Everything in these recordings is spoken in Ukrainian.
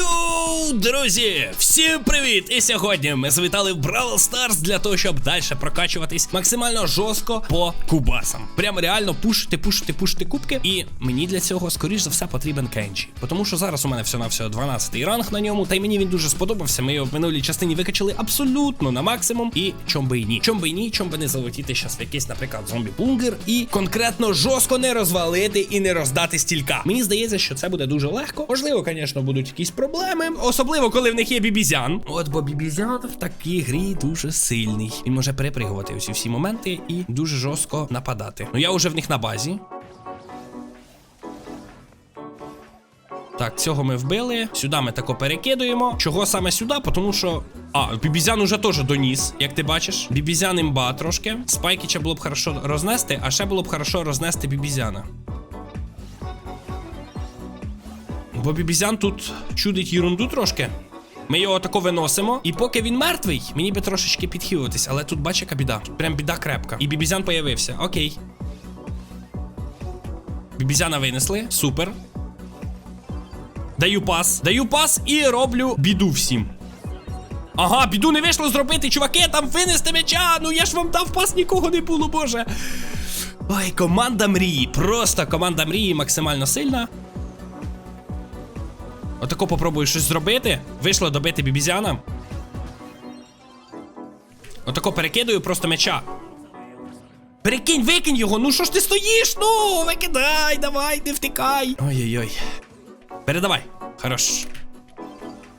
Adiós. Друзі! Всім привіт! І сьогодні ми завітали в Brawl Stars для того, щоб далі прокачуватись максимально жорстко по кубасам. Прямо реально пушити, пушити, пушити кубки. І мені для цього, скоріш за все, потрібен Кенджі. Тому що зараз у мене все на все 12-й ранг на ньому, та й мені він дуже сподобався. Ми його в минулій частині викачали абсолютно на максимум. І чом би і ні. Чом би і ні, чом би не залетіти щас в якийсь, наприклад, зомбі-бунгер і конкретно жорстко не розвалити і не роздати стілька. Мені здається, що це буде дуже легко. Можливо, звісно, будуть якісь проблеми, особливо коли в них є бібізян. От бо бібізян в такій грі дуже сильний. Він може перепригувати усі всі моменти і дуже жорстко нападати. Ну я вже в них на базі. Так, цього ми вбили. Сюди ми тако перекидуємо. Чого саме сюди? Тому що. А, бібізян уже теж доніс, як ти бачиш. Бібізян імба трошки. Спайкіча було б хорошо рознести, а ще було б хорошо рознести бібізяна. Бо бібізян тут чудить ерунду трошки. Ми його тако виносимо. І поки він мертвий, мені би трошечки підхилитись, але тут бачиш, яка біда. Тут прям біда крепка. І бібізян появився. Окей. Бібізяна винесли. Супер. Даю пас. Даю пас і роблю біду всім. Ага, біду не вийшло зробити, чуваки, там винести м'яча. Ну я ж вам дав пас, нікого не було, боже. Ой, команда мрії. Просто команда мрії максимально сильна. Отако попробую щось зробити. Вийшло добити бібізяна. Отако перекидаю просто меча. Перекинь, викинь його. Ну що ж ти стоїш? Ну, викидай, давай, не втикай. Ой-ой-ой. Передавай. Хорош.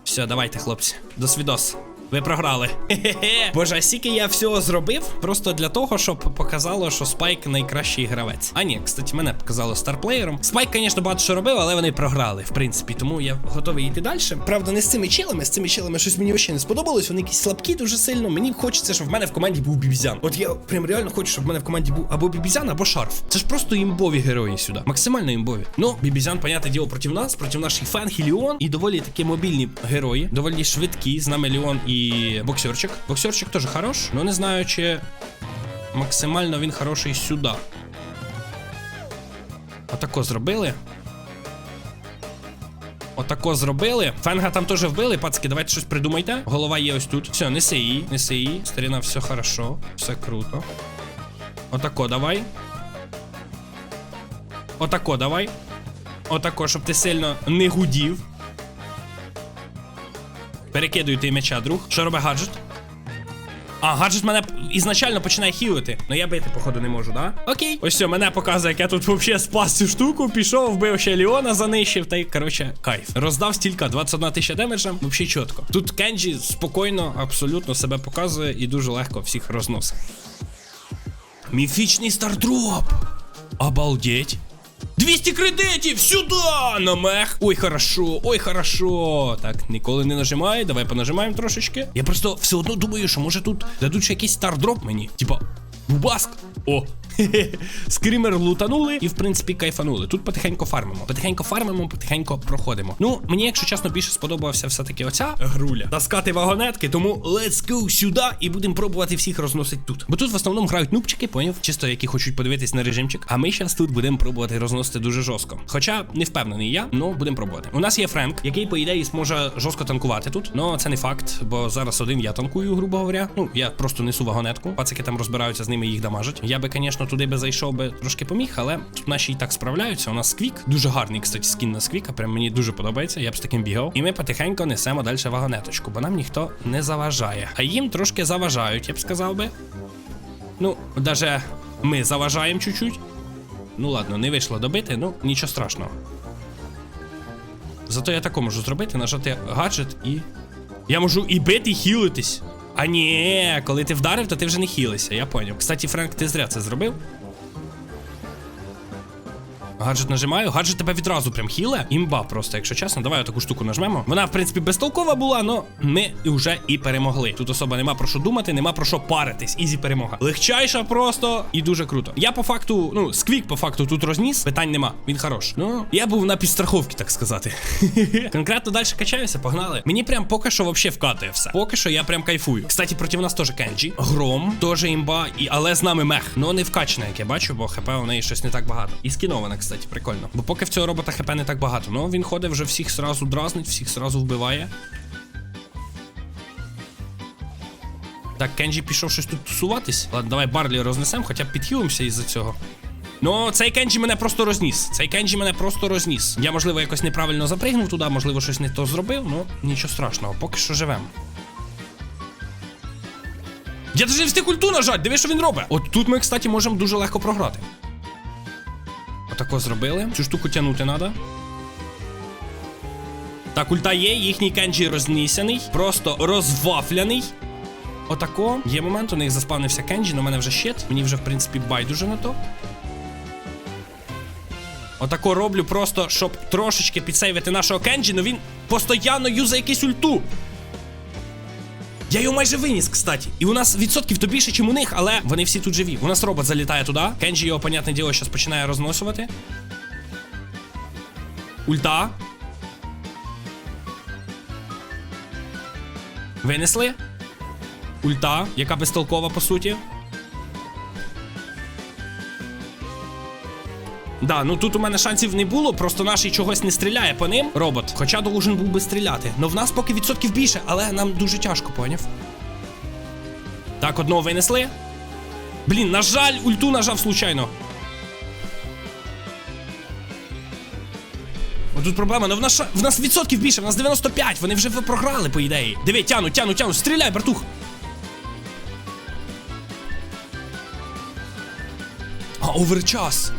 Все, давайте, хлопці. До свідос. Ви програли. Хе-хе-хе. Боже, а скільки я всього зробив просто для того, щоб показало, що Спайк найкращий гравець. А ні, кстати, мене показало старплеєром. Спайк, звісно, багато що робив, але вони програли, в принципі. Тому я готовий йти далі. Правда, не з цими чилами, з цими чилами щось мені взагалі не сподобалось. Вони якісь слабкі дуже сильно. Мені хочеться, щоб в мене в команді був бібізян. От я прям реально хочу, щоб в мене в команді був або бібізян, або шарф. Це ж просто імбові герої сюди. Максимально імбові. Ну, бібізян, понятне діло, проти нас, проти наших фан Хіліон і доволі такі мобільні герої, доволі швидкі. З нами Леон і боксерчик. Боксерчик теж хорош, але не знаю, чи максимально він хороший сюди. Отако зробили. Отако зробили. Фенга там теж вбили. Пацки, давайте щось придумайте. Голова є ось тут. Все, неси її, неси її. Старіна, все хорошо, все круто. Отако давай. Отако давай. Отако, щоб ти сильно не гудів. Перекидую ти м'яча, друг. Що робить гаджет? А, гаджет мене ізначально починає хілити. Ну я бити, походу, не можу, да? Окей. Ось все, мене показує, як я тут взагалі спас цю штуку, пішов, вбив ще Ліона, занищив, та й, коротше, кайф. Роздав стільки, 21 тисяча демеджа, взагалі чітко. Тут Кенджі спокійно, абсолютно себе показує і дуже легко всіх розносить. Міфічний стардроп! Обалдеть! 200 кредитів! Сюди! На мех! Ой, хорошо, ой, хорошо. Так, ніколи не нажимай, давай понажимаємо трошечки. Я просто все одно думаю, що може тут дадуть ще якийсь стардроп мені. Типа, бубаск. О. Скрімер лутанули і, в принципі, кайфанули. Тут потихеньку фармимо. Потихеньку фармимо, потихеньку проходимо. Ну, мені, якщо чесно, більше сподобалася все-таки оця груля. Таскати вагонетки, тому let's go сюди і будемо пробувати всіх розносити тут. Бо тут в основному грають нубчики, поняв? Чисто які хочуть подивитись на режимчик. А ми зараз тут будемо пробувати розносити дуже жорстко. Хоча не впевнений я, ну будемо пробувати. У нас є Френк, який, по ідеї, зможе жорстко танкувати тут. Ну це не факт, бо зараз один я танкую, грубо говоря. Ну, я просто несу вагонетку. Пацики там розбираються з ними, їх дамажать. Я би, звісно, туди би зайшов би трошки поміг, але тут наші і так справляються. У нас сквік. Дуже гарний, кстати, скін на сквіка. Прям мені дуже подобається. Я б з таким бігав. І ми потихеньку несемо далі вагонеточку, бо нам ніхто не заважає. А їм трошки заважають, я б сказав би. Ну, даже ми заважаємо чуть-чуть. Ну ладно, не вийшло добити, ну нічого страшного. Зато я тако можу зробити, нажати гаджет і. Я можу і бити, і хілитись. А ні, коли ти вдарив, то ти вже не хілися, я поняв. Кстати, Френк, ти зря це зробив. Гаджет нажимаю, гаджет тебе відразу прям хіле. Імба просто, якщо чесно, давай таку штуку нажмемо. Вона, в принципі, безтолкова була, але ми вже і перемогли. Тут особа нема про що думати, нема про що паритись. Ізі перемога. Легчайша просто і дуже круто. Я по факту, ну, сквік по факту тут розніс. Питань нема. Він хорош. Ну, я був на підстраховці, так сказати. Конкретно далі качаюся, погнали. Мені прям поки що вообще вкатує все. Поки що я прям кайфую. Кстати, проти нас теж Кенджі. Гром, теж імба, і, але з нами мех. Ну не вкачана, як я бачу, бо хп у неї щось не так багато. І скінована, кстати. Кстати, прикольно. Бо поки в цього робота хп не так багато. Ну він ходить вже всіх сразу дразнить, всіх сразу вбиває. Так, Кенджі пішов щось тут тусуватись. Ладно, давай Барлі рознесемо, хоча б підхилимося із-за цього. Ну, цей Кенджі мене просто розніс. Цей Кенджі мене просто розніс. Я, можливо, якось неправильно запригнув туди, можливо, щось не то зробив, ну нічого страшного, поки що живемо. Я даже не встиг ульту нажать, диви, що він робить. От тут ми, кстати, можемо дуже легко програти. Отако зробили. Цю штуку тягнути треба. Так, ульта є, їхній кенджі рознісений, просто розвафляний. Отако. Є момент, у них заспавнився кенджі, але мене вже щит. Мені вже, в принципі, байдуже на то. Отако роблю просто, щоб трошечки підсейвити нашого кенджі, але він постійно юзає якусь ульту. Я його майже виніс, кстати. І у нас відсотків то більше, ніж у них, але вони всі тут живі. У нас робот залітає туди. Кенджі його, понятне діло, зараз починає розносувати. Ульта. Винесли. Ульта, яка безтолкова, по суті. Да, ну тут у мене шансів не було, просто наш чогось не стріляє по ним робот. Хоча должен був би стріляти. Ну в нас поки відсотків більше, але нам дуже тяжко, поняв? Так, одного винесли. Блін, на жаль, ульту нажав случайно. Тут проблема, ну в нас, в нас відсотків більше, в нас 95, вони вже програли, по ідеї. Диви, тяну, тяну, тяну, стріляй, братух. А, оверчас.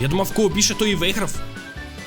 Я думав, в кого більше, то і виграв.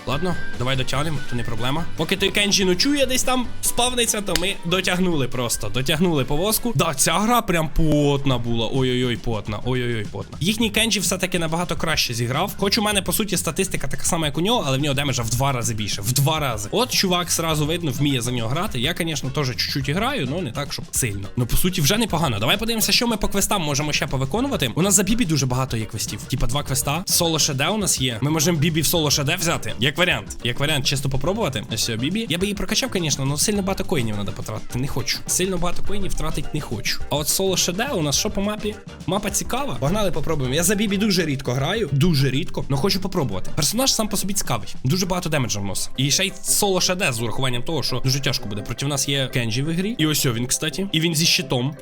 Ладно, давай дотягнемо, то не проблема. Поки той Кенджі ночує десь там спавниться, то ми дотягнули просто. Дотягнули повозку. Да, ця гра прям потна була. Ой-ой-ой, потна. Ой-ой-ой, потна. Їхній Кенджі все-таки набагато краще зіграв. Хоч у мене, по суті, статистика така сама, як у нього, але в нього демеджа в два рази більше. В два рази. От чувак сразу видно, вміє за нього грати. Я, звісно, теж чуть-чуть граю, але не так, щоб сильно. Ну, по суті, вже непогано. Давай подивимося, що ми по квестам можемо ще повиконувати. У нас за Бібі дуже багато є квестів. Типа два квеста. Соло ШД у нас є. Ми можемо Бібі в соло ШД взяти. Як варіант. Як варіант, чисто попробувати. Все, Бібі. Я би її прокачав, звісно, але сильно багато коїнів треба потратити. Не хочу. Сильно багато коїнів втратити не хочу. А от соло шеде у нас що по мапі? Мапа цікава. Погнали, попробуємо. Я за Бібі дуже рідко граю. Дуже рідко. але хочу попробувати. Персонаж сам по собі цікавий. Дуже багато демеджа вносить. І ще й соло шеде з урахуванням того, що дуже тяжко буде. Проти нас є Кенджі в ігрі. І ось він, кстати. І він зі щитом.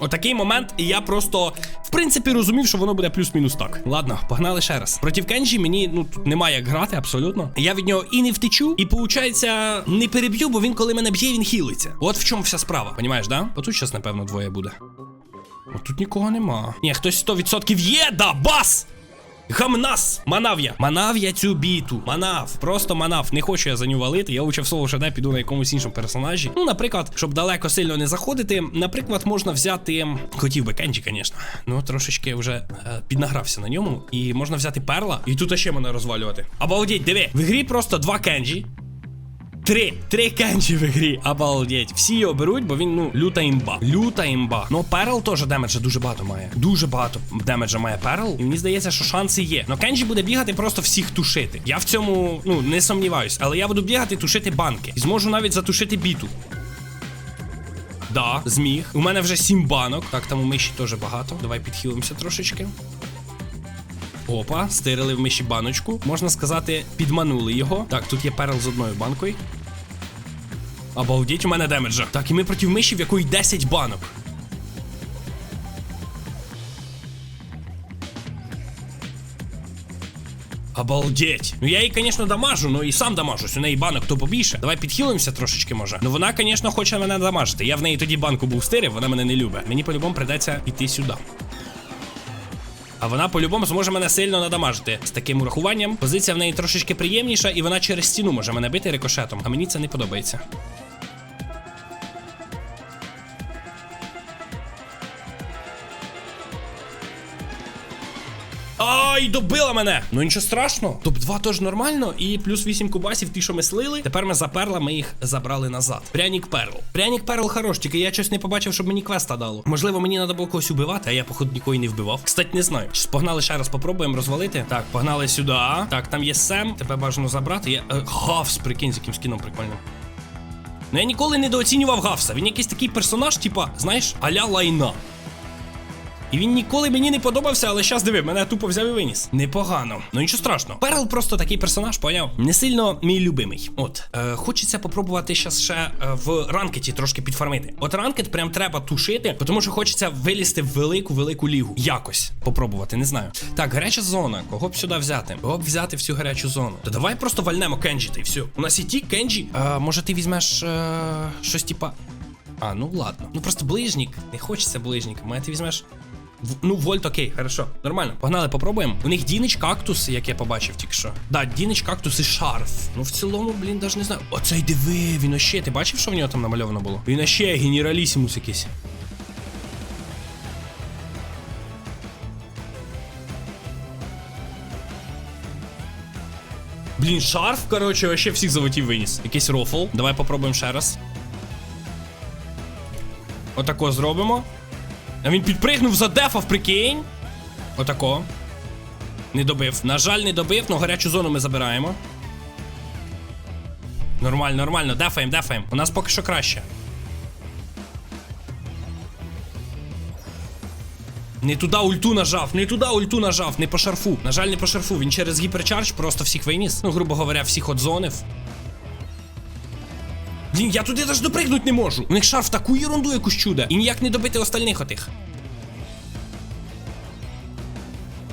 Отакий момент, і я просто в принципі розумів, що воно буде плюс-мінус так. Ладно, погнали ще раз. Проти Кенджі мені ну тут немає як грати, абсолютно. Я від нього і не втечу, і получається не переб'ю, бо він, коли мене б'є, він хілиться. От в чому вся справа. Понімаєш, да? Отут зараз, напевно, двоє буде. О, тут нікого нема. Ні, хтось 100% є, да, бас! Гамнас! Манав я! Манав я цю біту. Манав. Просто манав. Не хочу я за нього валити. Я лучше в соло ЖД піду на якомусь іншому персонажі. Ну, наприклад, щоб далеко сильно не заходити. Наприклад, можна взяти. Хотів би Кенджі, звісно. Ну, трошечки вже е, піднагрався на ньому. І можна взяти перла. І тут ще мене розвалювати. Обалдеть, диви. В грі просто два Кенджі. Три, три кенджі в грі, обалдеть. Всі його беруть, бо він, ну, люта імба. Люта імба. Ну, перл теж демеджа дуже багато має. Дуже багато демеджа має перл. І мені здається, що шанси є. Но кенджі буде бігати просто всіх тушити. Я в цьому, ну, не сумніваюсь, але я буду бігати тушити банки. І зможу навіть затушити біту. Да, зміг. У мене вже сім банок. Так, там у миші теж багато. Давай підхилимося трошечки. Опа, стирили в миші баночку. Можна сказати, підманули його. Так, тут є перл з одною банкою. Обалдіть, у мене демеджа. Так, і ми проти миші, в якої 10 банок. Обалдеть. Ну я їй, звісно, дамажу, ну і сам дамажусь. У неї банок то побільше. Давай підхилимося трошечки, може. Ну вона, звісно, хоче мене дамажити. Я в неї тоді банку був стирив, вона мене не любить. Мені по-любому придеться йти сюди. А вона по-любому зможе мене сильно надамажити. З таким урахуванням. Позиція в неї трошечки приємніша, і вона через стіну може мене бити рикошетом. А мені це не подобається. Ай, добила мене! Ну нічого страшного. Топ-2 теж нормально. І плюс 8 кубасів, ті, що ми слили. Тепер ми за перла, ми їх забрали назад. Прянік перл. Прянік перл хорош, тільки я щось не побачив, щоб мені квеста дало. Можливо, мені треба було когось убивати, а я, походу, нікого не вбивав. Кстати, не знаю. Щас Погнали ще раз, попробуємо розвалити. Так, погнали сюди. Так, там є Сем. Тебе бажано забрати. Я. Е, Хавс, прикинь, з яким скіном прикольним. Ну я ніколи недооцінював Гавса. Він якийсь такий персонаж, типа, знаєш, аля лайна. І він ніколи мені не подобався, але щас диви, мене тупо взяв і виніс. Непогано. Ну нічого страшного. Перл просто такий персонаж, поняв? Не сильно мій любимий. От, е, хочеться попробувати щас ще е, в ранкеті трошки підфармити. От ранкет прям треба тушити, тому що хочеться вилізти в велику велику лігу. Якось попробувати, не знаю. Так, гаряча зона. Кого б сюди взяти? Кого б взяти в цю гарячу зону? То давай просто вальнемо Кенджі та й все. У нас і ті Кенджі. Е, може ти візьмеш е, щось типа. А, ну ладно. Ну просто ближнік. Не хочеться ближніка. Може ти візьмеш. В- Ну, вольт, окей, хорошо, нормально. Погнали, попробуємо. У них дінич кактус, як я побачив тільки що. Да, дінич кактус і шарф. Ну в цілому, блін, даже не знаю. Оцей диви, він още. Ти бачив, що в нього там намальовано було? Він още генералісімус якийсь. Блін, шарф, короче, вообще всіх заводів виніс. Якийсь рофл. Давай попробуємо ще раз. Отако зробимо. А він підпригнув за дефав, прикинь. Отако. Не добив. На жаль, не добив, але гарячу зону ми забираємо. Нормально, нормально. Дефаємо, дефаємо. У нас поки що краще. Не туди ульту нажав, не туди ульту нажав, не по шарфу. На жаль, не по шарфу. Він через гіперчардж просто всіх виніс. Ну, грубо говоря, всіх отзонив. Блін, я туди навіть допригнути не можу. У них шарф таку ерунду якусь чудо. І ніяк не добити остальних отих.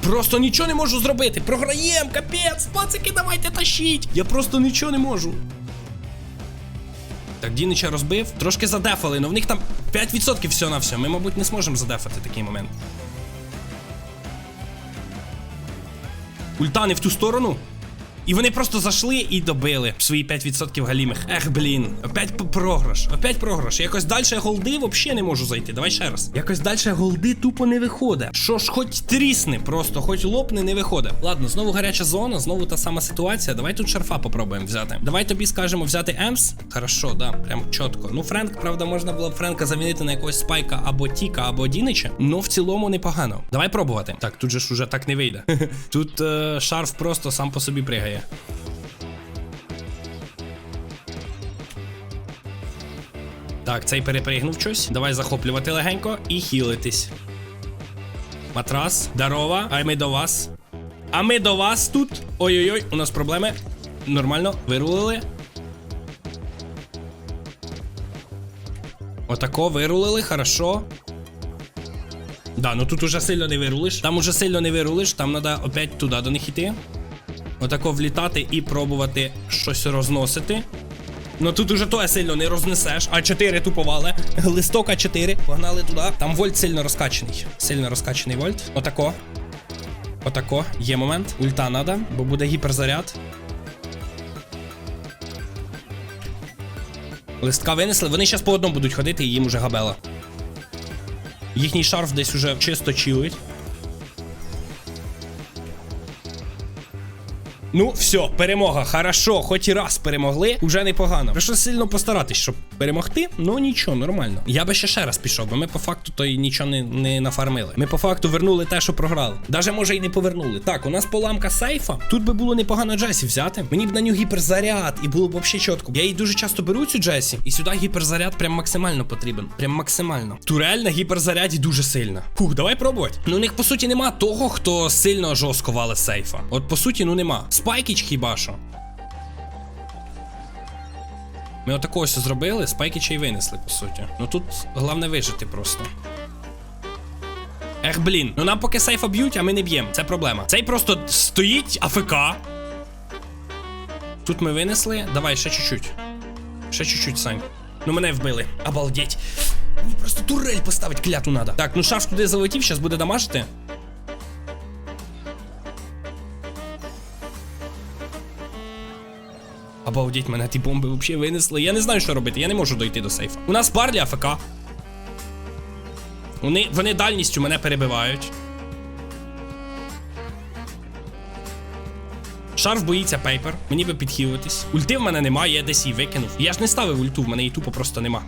Просто нічого не можу зробити. Програєм, капець, пацики, давайте тащіть. Я просто нічого не можу. Так, Дінича розбив. Трошки задефали, але в них там 5% всього на все. Ми, мабуть, не зможемо задефати такий момент. Ульта не в ту сторону. І вони просто зайшли і добили свої 5% галімих. Ех, блін. Опять програш. Опять програш. Якось далі голди взагалі не можу зайти. Давай ще раз. Якось далі голди тупо не виходить. Що ж, хоч трісни, просто хоч лопне, не виходить. Ладно, знову гаряча зона, знову та сама ситуація. Давай тут шарфа попробуємо взяти. Давай тобі скажемо взяти Емс. Хорошо, да, прям чітко. Ну, Френк, правда, можна було б Френка замінити на якогось спайка або Тіка, або Дінича. Ну, в цілому непогано. Давай пробувати. Так, тут же ж уже так не вийде. Тут е, шарф просто сам по собі пригає. Так, цей перепригнув щось. Давай захоплювати легенько і хілитись. Матрас, дарова, а ми до вас. А ми до вас тут. Ой-ой-ой, у нас проблеми. Нормально, вирулили. Отако, вирулили, хорошо. Да, ну тут уже сильно не вирулиш. Там уже сильно не вирулиш, там треба опять туди до них йти. Отако влітати і пробувати щось розносити. Ну тут уже то сильно не рознесеш. А 4 туповали. Листок А4. Погнали туди. Там вольт сильно розкачений. Сильно розкачений вольт. Отако. Отако. Є момент. Ульта надо, бо буде гіперзаряд. Листка винесли. Вони зараз по одному будуть ходити і їм уже габела. Їхній шарф десь уже чисто чилить. Ну, все, перемога. Хорошо, хоч і раз перемогли, уже непогано. Прийшло сильно постаратись, щоб перемогти. Ну нічого, нормально. Я би ще ще раз пішов, бо ми по факту то й нічого не, не нафармили. Ми по факту вернули те, що програли. Даже може і не повернули. Так, у нас поламка сейфа. Тут би було непогано Джесі взяти. Мені б на нього гіперзаряд, і було б взагалі чітко. Я її дуже часто беру цю Джесі, і сюди гіперзаряд прям максимально потрібен. Прям максимально. Турель на гіперзаряді дуже сильна. Фух, давай пробувати. Ну, у них по суті нема того, хто сильно жорстко вале сейфа. От по суті, ну нема. Спайкіч хіба що. Ми отако ось зробили, спайкіча й винесли, по суті. Ну тут головне вижити просто. Ех, блін, ну нам поки сейфа б'ють, а ми не б'ємо. Це проблема. Цей просто стоїть АФК. Тут ми винесли. Давай, ще чуть-чуть. Ще чуть-чуть, Сань. Ну мене вбили. Обалдеть. Мені просто турель поставить кляту надо. Так, ну шарф туди залетів, зараз буде дамажити. Обалдеть, мене ті бомби взагалі винесли. Я не знаю, що робити, я не можу дойти до сейфа. У нас Барлі АФК. Вони, вони дальністю мене перебивають. Шарф боїться пейпер, мені би підхилитись. Ульти в мене немає, я десь її викинув. Я ж не ставив ульту, в мене її тупо просто нема.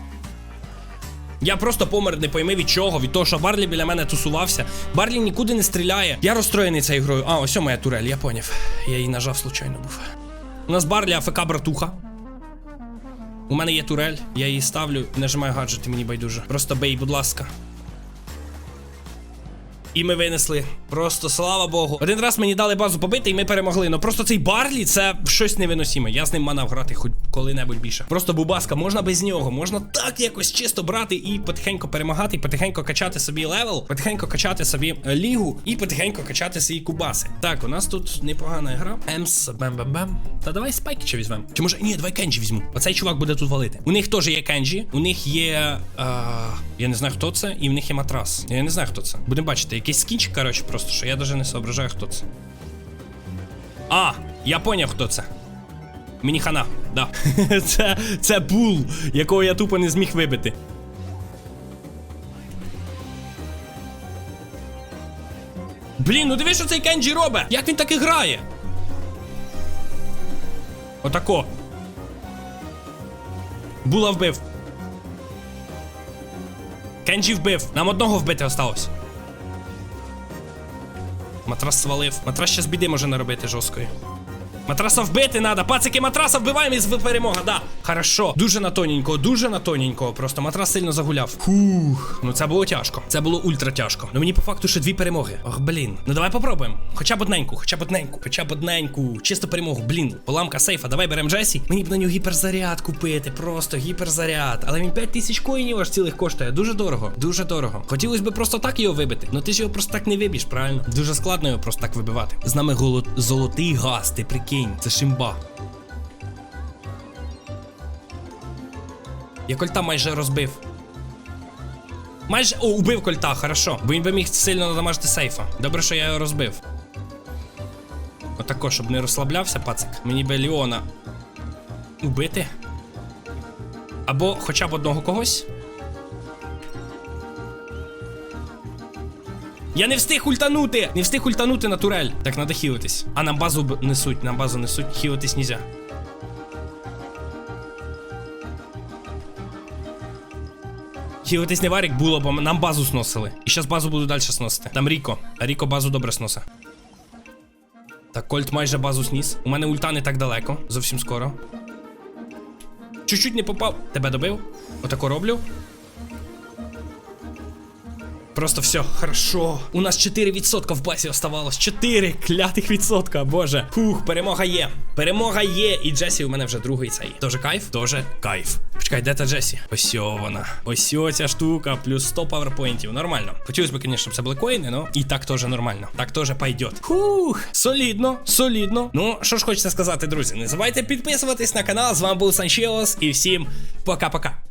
Я просто помер, не пойми від чого, від того, що Барлі біля мене тусувався. Барлі нікуди не стріляє. Я розстроєний цією грою. А, ось моя турель, я поняв. Я її нажав случайно був. У нас Барлі АФК братуха. У мене є турель, я її ставлю нажимаю гаджети, мені байдуже. Просто бей, будь ласка. І ми винесли. Просто слава Богу. Один раз мені дали базу побити, і ми перемогли. Ну просто цей Барлі це щось невиносіме. Я з ним манав грати хоч коли-небудь більше. Просто бубаска, можна без нього. Можна так якось чисто брати і потихеньку перемагати, і потихеньку качати собі левел, потихеньку качати собі е, лігу і потихеньку качати свої кубаси. Так, у нас тут непогана гра. Емс, бем-бем-бем. Та давай спайки чи візьмемо. Чи може ні, давай Кенджі візьму. Оцей чувак буде тут валити. У них теж є Кенджі, у них є. Е, я не знаю, хто це, і в них є матрас. Я не знаю, хто це. Будемо бачити, якийсь скінчик, коротше, просто що я навіть не соображаю, хто це. А, я поняв, хто це. Мені хана, да. це, це бул, якого я тупо не зміг вибити. Блін, ну диви, що цей Кенджі робить! Як він так і грає? Отако. Була вбив. Кенджі вбив. Нам одного вбити осталось. Матрас свалив. Матрас з біди може наробити жорсткої. Матраса вбити надо. Пацики, матраса вбиваємо і перемога, да. Хорошо. Дуже на тоненького, дуже на тоненького. Просто матрас сильно загуляв. Фух. Ну це було тяжко. Це було ультра тяжко. Ну мені по факту ще дві перемоги. Ох, блін. Ну давай попробуємо. Хоча б одненьку, хоча б одненьку, хоча б одненьку. Чисто перемогу. Блін. Поламка сейфа. Давай беремо Джесі. Мені б на нього гіперзаряд купити. Просто гіперзаряд. Але він 5 тисяч коїнів аж цілих коштує. Дуже дорого. Дуже дорого. Хотілося б просто так його вибити. Ну ти ж його просто так не виб'єш, правильно? Дуже складно його просто так вибивати. З нами голо... золотий газ, ти прикинь. Це шимба. Я кольта майже розбив. Майже. О, убив кольта, хорошо. Бо він би міг сильно надамажити сейфа. Добре, що я його розбив. Отако, щоб не розслаблявся, пацик. Мені би Ліона убити. Або хоча б одного когось. Я не встиг ультанути! Не встиг ультанути на турель. Так, треба хілитись. А нам базу несуть, нам базу несуть, хілитись нельзя. Хілитись не варік було, бо нам базу сносили. І зараз базу буду далі сносити. Там Ріко. Ріко базу добре сносить. Так, Кольт майже базу сніс. У мене ульта не так далеко. Зовсім скоро. Чуть-чуть не попав. Тебе добив. Отако роблю. Просто все, хорошо. У нас 4% в басі оставалось. 4 клятих відсотка, боже. Фух, перемога є. Перемога є. І Джесі у мене вже другий цей. Тоже кайф? Тоже кайф. Почекай, де та Джесі? Ось вона. Ось ця штука, плюс 100 паверпоінтів. Нормально. Хотілося б, звісно, щоб це були коїни, но і так теж нормально. Так теж пойдет. Фух, солідно, солідно. Ну, що ж хочеться сказати, друзі. Не забувайте підписуватись на канал. З вами був Санчеос і всім пока-пока.